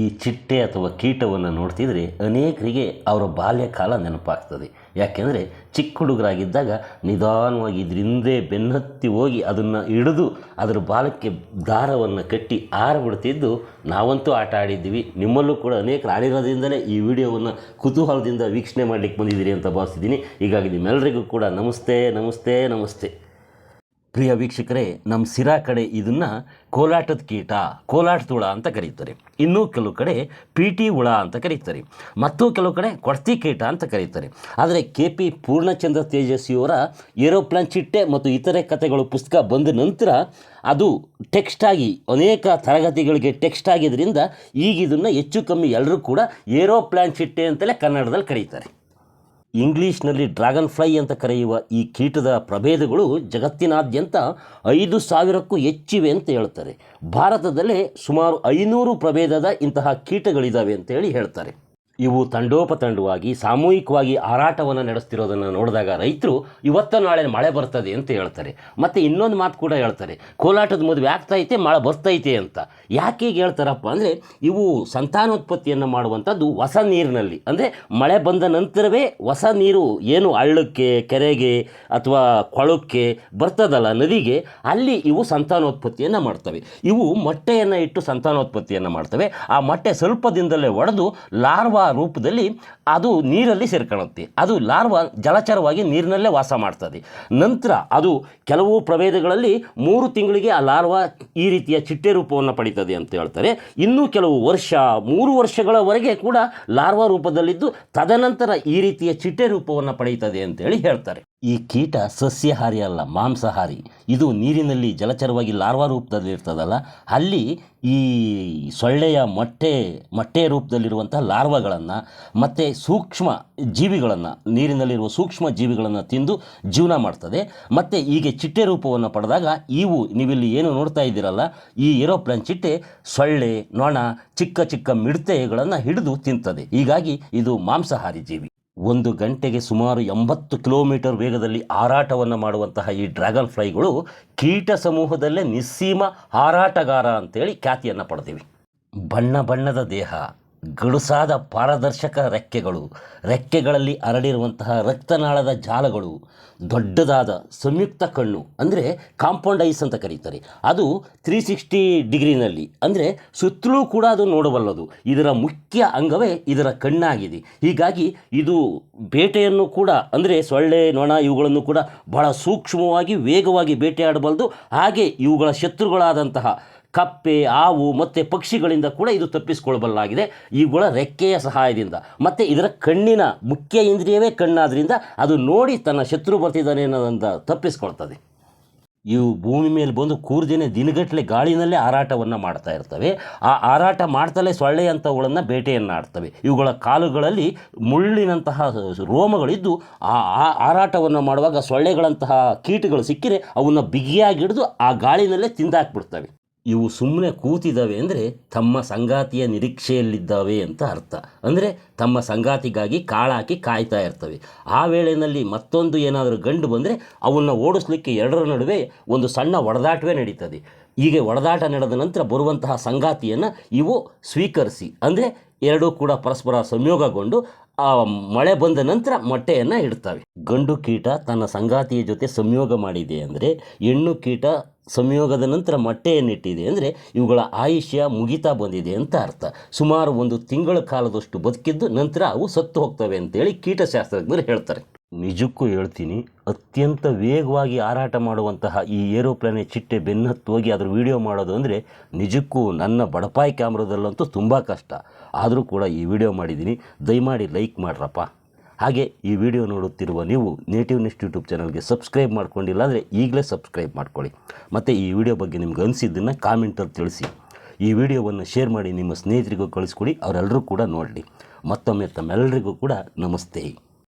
ಈ ಚಿಟ್ಟೆ ಅಥವಾ ಕೀಟವನ್ನು ನೋಡ್ತಿದ್ರೆ ಅನೇಕರಿಗೆ ಅವರ ಬಾಲ್ಯಕಾಲ ನೆನಪಾಗ್ತದೆ. ಯಾಕೆಂದರೆ ಚಿಕ್ಕ ಹುಡುಗರಾಗಿದ್ದಾಗ ನಿಧಾನವಾಗಿ ಇದರಿಂದೇ ಬೆನ್ನತ್ತಿ ಹೋಗಿ ಅದನ್ನು ಹಿಡಿದು ಅದರ ಬಾಲಕ್ಕೆ ದಾರವನ್ನು ಕಟ್ಟಿ ಆರಬಿಡ್ತಿದ್ದು ನಾವಂತೂ ಆಟ ಆಡಿದ್ದೀವಿ. ನಿಮ್ಮಲ್ಲೂ ಕೂಡ ಅನೇಕ ಆಡಿರೋದ್ರಿಂದಲೇ ಈ ವಿಡಿಯೋವನ್ನು ಕುತೂಹಲದಿಂದ ವೀಕ್ಷಣೆ ಮಾಡಲಿಕ್ಕೆ ಬಂದಿದ್ದೀರಿ ಅಂತ ಭಾವಿಸಿದ್ದೀನಿ ಹೀಗಾಗಿ ನಿಮ್ಮೆಲ್ಲರಿಗೂ ಕೂಡ ನಮಸ್ತೆ ನಮಸ್ತೆ ನಮಸ್ತೆ. ಪ್ರಿಯ ವೀಕ್ಷಕರೇ ನಮ್ಮ ಸಿರಾ ಕಡೆ ಇದನ್ನು ಕೋಲಾಟದ ಕೀಟ ಕೋಲಾಟದ ಹುಳ ಅಂತ ಕರೀತಾರೆ. ಇನ್ನೂ ಕೆಲವು ಕಡೆ ಪೀಟಿ ಹುಳ ಅಂತ ಕರೀತಾರೆ. ಮತ್ತು ಕೆಲವು ಕಡೆ ಕೊಡ್ತಿ ಕೀಟ ಅಂತ ಕರೀತಾರೆ. ಆದರೆ ಕೆ ಪಿ ಪೂರ್ಣಚಂದ್ರ ತೇಜಸ್ವಿಯವರ ಏರೋಪ್ಲಾನ್ ಚಿಟ್ಟೆ ಮತ್ತು ಇತರೆ ಕಥೆಗಳು ಪುಸ್ತಕ ಬಂದ ನಂತರ ಅದು ಟೆಕ್ಸ್ಟ್ ಆಗಿ, ಅನೇಕ ತರಗತಿಗಳಿಗೆ ಟೆಕ್ಸ್ಟ್ ಆಗಿದ್ದರಿಂದ ಈಗ ಇದನ್ನು ಹೆಚ್ಚು ಕಮ್ಮಿ ಎಲ್ಲರೂ ಕೂಡ ಏರೋಪ್ಲಾನ್ ಚಿಟ್ಟೆ ಅಂತಲೇ ಕನ್ನಡದಲ್ಲಿ ಕರೀತಾರೆ. ಇಂಗ್ಲೀಷ್ನಲ್ಲಿ ಡ್ರ್ಯಾಗನ್ ಫ್ಲೈ ಅಂತ ಕರೆಯುವ ಈ ಕೀಟದ ಪ್ರಭೇದಗಳು ಜಗತ್ತಿನಾದ್ಯಂತ ಐದು ಸಾವಿರಕ್ಕೂ ಹೆಚ್ಚಿವೆ ಅಂತ ಹೇಳ್ತಾರೆ. ಭಾರತದಲ್ಲೇ ಸುಮಾರು ಐನೂರು ಪ್ರಭೇದದ ಇಂತಹ ಕೀಟಗಳಿದ್ದಾವೆ ಅಂತೇಳಿ ಹೇಳ್ತಾರೆ. ಇವು ತಂಡೋಪತಂಡವಾಗಿ ಸಾಮೂಹಿಕವಾಗಿ ಹಾರಾಟವನ್ನು ನಡೆಸ್ತಿರೋದನ್ನು ನೋಡಿದಾಗ ರೈತರು ಇವತ್ತ ನಾಳೆ ಮಳೆ ಬರ್ತದೆ ಅಂತ ಹೇಳ್ತಾರೆ. ಮತ್ತು ಇನ್ನೊಂದು ಮಾತು ಕೂಡ ಹೇಳ್ತಾರೆ. ಕೋಲಾಟದ ಮದುವೆ ಆಗ್ತೈತೆ ಮಳೆ ಬರ್ತೈತೆ ಅಂತ. ಯಾಕೆ ಈಗ ಹೇಳ್ತಾರಪ್ಪ ಅಂದರೆ ಇವು ಸಂತಾನೋತ್ಪತ್ತಿಯನ್ನು ಮಾಡುವಂಥದ್ದು ಹೊಸ ನೀರಿನಲ್ಲಿ. ಅಂದರೆ ಮಳೆ ಬಂದ ನಂತರವೇ ಹೊಸ ನೀರು ಏನು ಹಳ್ಳಕ್ಕೆ, ಕೆರೆಗೆ ಅಥವಾ ಕೊಳಕ್ಕೆ ಬರ್ತದಲ್ಲ ನದಿಗೆ, ಅಲ್ಲಿ ಇವು ಸಂತಾನೋತ್ಪತ್ತಿಯನ್ನು ಮಾಡ್ತವೆ. ಇವು ಮೊಟ್ಟೆಯನ್ನು ಇಟ್ಟು ಸಂತಾನೋತ್ಪತ್ತಿಯನ್ನು ಮಾಡ್ತವೆ. ಆ ಮೊಟ್ಟೆ ಸ್ವಲ್ಪ ದಿನದಲ್ಲೇ ಒಡೆದು ಲಾರ್ವಾ ರೂಪದಲ್ಲಿ ಅದು ನೀರಲ್ಲಿ ಸೇರ್ಕೊಳ್ಳುತ್ತೆ ಅದು ಲಾರ್ವಾ ಜಲಚರವಾಗಿ ನೀರಿನಲ್ಲೇ ವಾಸ ಮಾಡ್ತದೆ. ನಂತರ ಅದು ಕೆಲವು ಪ್ರಭೇದಗಳಲ್ಲಿ ಮೂರು ತಿಂಗಳಿಗೆ ಆ ಲಾರ್ವಾ ಈ ರೀತಿಯ ಚಿಟ್ಟೆ ರೂಪವನ್ನು ಪಡೀತದೆ ಅಂತ ಹೇಳ್ತಾರೆ. ಇನ್ನೂ ಕೆಲವು ವರ್ಷ, ಮೂರು ವರ್ಷಗಳವರೆಗೆ ಕೂಡ ಲಾರ್ವಾ ರೂಪದಲ್ಲಿದ್ದು ತದನಂತರ ಈ ರೀತಿಯ ಚಿಟ್ಟೆ ರೂಪವನ್ನು ಪಡೆಯುತ್ತದೆ ಅಂತೇಳಿ ಹೇಳ್ತಾರೆ. ಈ ಕೀಟ ಸಸ್ಯಹಾರಿ ಅಲ್ಲ, ಮಾಂಸಾಹಾರಿ. ಇದು ನೀರಿನಲ್ಲಿ ಜಲಚರವಾಗಿ ಲಾರ್ವಾ ರೂಪದಲ್ಲಿ ಇರ್ತದಲ್ಲ ಅಲ್ಲಿ ಈ ಸೊಳ್ಳೆಯ ಮೊಟ್ಟೆ, ಮೊಟ್ಟೆಯ ರೂಪದಲ್ಲಿರುವಂಥ ಲಾರ್ವಾಗಳನ್ನು ಮತ್ತು ಸೂಕ್ಷ್ಮ ಜೀವಿಗಳನ್ನು, ನೀರಿನಲ್ಲಿರುವ ಸೂಕ್ಷ್ಮ ಜೀವಿಗಳನ್ನು ತಿಂದು ಜೀವನ ಮಾಡ್ತದೆ. ಮತ್ತು ಹೀಗೆ ಚಿಟ್ಟೆ ರೂಪವನ್ನು ಪಡೆದಾಗ ಇವು ನೀವಿಲ್ಲಿ ಏನು ನೋಡ್ತಾ ಇದ್ದೀರಲ್ಲ, ಈ ಏರೋಪ್ಲೇನ್ ಚಿಟ್ಟೆ ಸೊಳ್ಳೆ, ನೊಣ, ಚಿಕ್ಕ ಚಿಕ್ಕ ಮಿಡತೆಗಳನ್ನು ಹಿಡಿದು ತಿಂತದೆ. ಹೀಗಾಗಿ ಇದು ಮಾಂಸಾಹಾರಿ ಜೀವಿ. ಒಂದು ಗಂಟೆಗೆ ಸುಮಾರು ಎಂಬತ್ತು ಕಿಲೋಮೀಟರ್ ವೇಗದಲ್ಲಿ ಹಾರಾಟವನ್ನು ಮಾಡುವಂತಹ ಈ ಡ್ರ್ಯಾಗನ್ ಫ್ಲೈಗಳು ಕೀಟ ಸಮೂಹದಲ್ಲೇ ನಿಸ್ಸೀಮ ಹಾರಾಟಗಾರ ಅಂತೇಳಿ ಖ್ಯಾತಿಯನ್ನು ಪಡೆದಿವೆ. ಬಣ್ಣ ಬಣ್ಣದ ದೇಹ ಗಡುಸಾದ ಪಾರದರ್ಶಕ ರೆಕ್ಕೆಗಳು. ರೆಕ್ಕೆಗಳಲ್ಲಿ ಹರಡಿರುವಂತಹ ರಕ್ತನಾಳದ ಜಾಲಗಳು, ದೊಡ್ಡದಾದ ಸಂಯುಕ್ತ ಕಣ್ಣು, ಅಂದರೆ ಕಾಂಪೌಂಡ್ ಐಸ್ ಅಂತ ಕರೀತಾರೆ. ಅದು ತ್ರೀ ಸಿಕ್ಸ್ಟಿ ಡಿಗ್ರಿನಲ್ಲಿ, ಅಂದರೆ ಸುತ್ತಲೂ ಕೂಡ ಅದು ನೋಡಬಲ್ಲದು. ಇದರ ಮುಖ್ಯ ಅಂಗವೇ ಇದರ ಕಣ್ಣಾಗಿದೆ. ಹೀಗಾಗಿ ಇದು ಬೇಟೆಯನ್ನು ಕೂಡ, ಅಂದರೆ ಸೊಳ್ಳೆ, ನೊಣ ಇವುಗಳನ್ನು ಕೂಡ ಬಹಳ ಸೂಕ್ಷ್ಮವಾಗಿ, ವೇಗವಾಗಿ ಬೇಟೆಯಾಡಬಲ್ಲದು. ಹಾಗೆ ಇವುಗಳ ಶತ್ರುಗಳಾದಂತಹ ಕಪ್ಪೆ ಹಾವು ಮತ್ತು ಪಕ್ಷಿಗಳಿಂದ ಕೂಡ ಇದು ತಪ್ಪಿಸಿಕೊಳ್ಳಬಲ್ಲಾಗಿದೆ ಇವುಗಳ ರೆಕ್ಕೆಯ ಸಹಾಯದಿಂದ. ಮತ್ತು ಇದರ ಕಣ್ಣಿನ ಮುಖ್ಯ ಇಂದ್ರಿಯವೇ ಕಣ್ಣಾದ್ರಿಂದ ಅದು ನೋಡಿ ತನ್ನ ಶತ್ರು ಬರ್ತಿದ್ದಾನೆ ಅನ್ನೋದಂತ ತಪ್ಪಿಸ್ಕೊಳ್ತದೆ. ಇವು ಭೂಮಿ ಮೇಲೆ ಬಂದು ಕೂರ್ದೇನೆ ದಿನಗಟ್ಟಲೆ ಗಾಳಿನಲ್ಲೇ ಹಾರಾಟವನ್ನು ಮಾಡ್ತಾ ಇರ್ತವೆ. ಆ ಹಾರಾಟ ಮಾಡ್ತಲೇ ಸೊಳ್ಳೆ ಅಂಥವುಗಳನ್ನು ಬೇಟೆಯನ್ನು ಆಡ್ತವೆ ಇವುಗಳ ಕಾಲುಗಳಲ್ಲಿ ಮುಳ್ಳಿನಂತಹ ರೋಮಗಳಿದ್ದು ಆ, ಆ- ಹಾರಾಟವನ್ನು ಮಾಡುವಾಗ ಸೊಳ್ಳೆಗಳಂತಹ ಕೀಟಗಳು ಸಿಕ್ಕಿರೆ ಅವನ್ನು ಬಿಗಿಯಾಗಿ ಹಿಡಿದು ಆ ಗಾಳಿನಲ್ಲೇ ತಿಂದಾಕ್ಬಿಡ್ತವೆ. ಇವು ಸುಮ್ಮನೆ ಕೂತಿದ್ದಾವೆ ಅಂದರೆ ತಮ್ಮ ಸಂಗಾತಿಯ ನಿರೀಕ್ಷೆಯಲ್ಲಿದ್ದಾವೆ ಅಂತ ಅರ್ಥ. ಅಂದರೆ ತಮ್ಮ ಸಂಗಾತಿಗಾಗಿ ಕಾಳಾಕಿ ಕಾಯ್ತಾ ಇರ್ತವೆ. ಆ ವೇಳೆಯಲ್ಲಿ ಮತ್ತೊಂದು ಏನಾದರೂ ಗಂಡು ಬಂದರೆ ಅವನ್ನು ಓಡಿಸ್ಲಿಕ್ಕೆ ಎರಡರ ನಡುವೆ ಒಂದು ಸಣ್ಣ ಒಡೆದಾಟವೇ ನಡೀತದೆ. ಹೀಗೆ ಒಡೆದಾಟ ನಡೆದ ನಂತರ ಬರುವಂತಹ ಸಂಗಾತಿಯನ್ನು ಇವು ಸ್ವೀಕರಿಸಿ, ಅಂದರೆ ಎರಡೂ ಕೂಡ ಪರಸ್ಪರ ಸಂಯೋಗಗೊಂಡು ಆ ಮಳೆ ಬಂದ ನಂತರ ಮೊಟ್ಟೆಯನ್ನು ಇಡ್ತವೆ. ಗಂಡು ಕೀಟ ತನ್ನ ಸಂಗಾತಿಯ ಜೊತೆ ಸಂಯೋಗ ಮಾಡಿದೆ ಅಂದರೆ ಹೆಣ್ಣು ಕೀಟ ಸಂಯೋಗದ ನಂತರ ಮೊಟ್ಟೆಯನ್ನಿಟ್ಟಿದೆ ಅಂದರೆ ಇವುಗಳ ಆಯುಷ್ಯ ಮುಗಿತಾ ಬಂದಿದೆ ಅಂತ ಅರ್ಥ. ಸುಮಾರು ಒಂದು ತಿಂಗಳ ಕಾಲದಷ್ಟು ಬದುಕಿದ್ದು ನಂತರ ಅವು ಸತ್ತು ಹೋಗ್ತವೆ ಅಂತೇಳಿ ಕೀಟಶಾಸ್ತ್ರಜ್ಞರು ಹೇಳ್ತಾರೆ. ನಿಜಕ್ಕೂ ಹೇಳ್ತೀನಿ, ಅತ್ಯಂತ ವೇಗವಾಗಿ ಹಾರಾಟ ಮಾಡುವಂತಹ ಈ ಏರೋಪ್ಲೇನೆ ಚಿಟ್ಟೆ ಬೆನ್ನತ್ತು ಹೋಗಿ ಅದ್ರ ವಿಡಿಯೋ ಮಾಡೋದು ಅಂದರೆ ನಿಜಕ್ಕೂ ನನ್ನ ಬಡಪಾಯಿ ಕ್ಯಾಮ್ರಾದಲ್ಲಂತೂ ತುಂಬ ಕಷ್ಟ. ಆದರೂ ಕೂಡ ಈ ವಿಡಿಯೋ ಮಾಡಿದ್ದೀನಿ. ದಯಮಾಡಿ ಲೈಕ್ ಮಾಡ್ರಪ್ಪ. ಹಾಗೆ ಈ ವಿಡಿಯೋ ನೋಡುತ್ತಿರುವ ನೀವು ನೇಟಿವ್ ನೆಸ್ಟ್ ಯೂಟ್ಯೂಬ್ ಚಾನಲ್ಗೆ ಸಬ್ಸ್ಕ್ರೈಬ್ ಮಾಡ್ಕೊಂಡಿಲ್ಲ ಅಂದರೆ ಈಗಲೇ ಸಬ್ಸ್ಕ್ರೈಬ್ ಮಾಡ್ಕೊಳ್ಳಿ. ಮತ್ತು ಈ ವಿಡಿಯೋ ಬಗ್ಗೆ ನಿಮ್ಗೆ ಅನಿಸಿದ್ದನ್ನು ಕಾಮೆಂಟಲ್ಲಿ ತಿಳಿಸಿ. ಈ ವಿಡಿಯೋವನ್ನು ಶೇರ್ ಮಾಡಿ ನಿಮ್ಮ ಸ್ನೇಹಿತರಿಗೂ ಕಳಿಸ್ಕೊಡಿ, ಅವರೆಲ್ಲರೂ ಕೂಡ ನೋಡಲಿ. ಮತ್ತೊಮ್ಮೆ ತಮ್ಮೆಲ್ಲರಿಗೂ ಕೂಡ ನಮಸ್ತೆ.